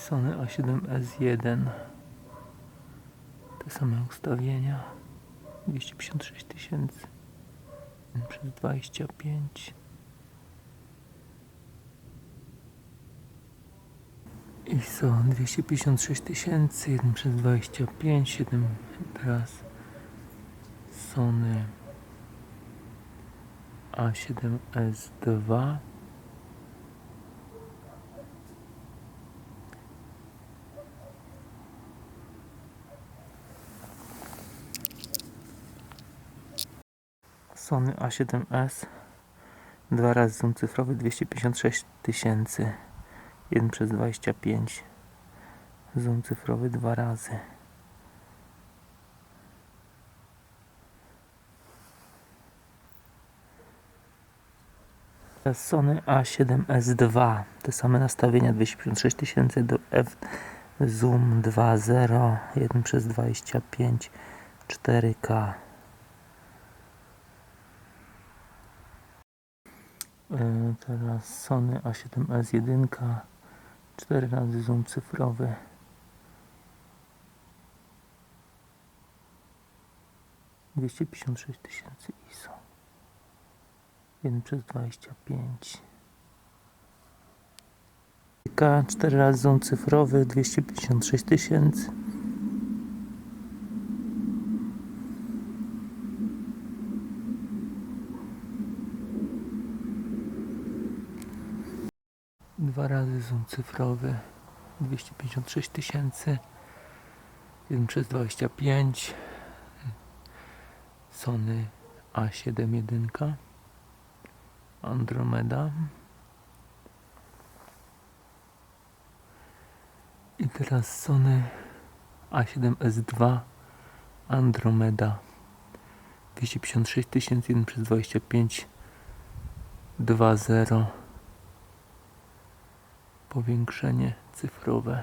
Sony A7S1. Te same ustawienia. 256 tysięcy przez 25. ISO 256 tysięcy, 1 przez 25, 7 teraz Sony A7S2 Sony A7S dwa razy zoom cyfrowy 256 tysięcy. 1 przez 25 zoom cyfrowy dwa razy. Teraz Sony A7S2 te same nastawienia 256 tysięcy do F zoom 2.0 1 przez 25 4K Teraz Sony A7S1 4 razy zoom cyfrowy. dwieście pięćdziesiąt sześć tysięcy ISO 1 przez 25 K 4 razy zoom cyfrowy 256 tysięcy Dwa razy zoom cyfrowy 256 tysięcy. 1 przez 25 Sony A7 jedynka. Andromeda. I teraz Sony A7S2 Andromeda. 256 tysięcy. 1 przez 25 2.0 powiększenie cyfrowe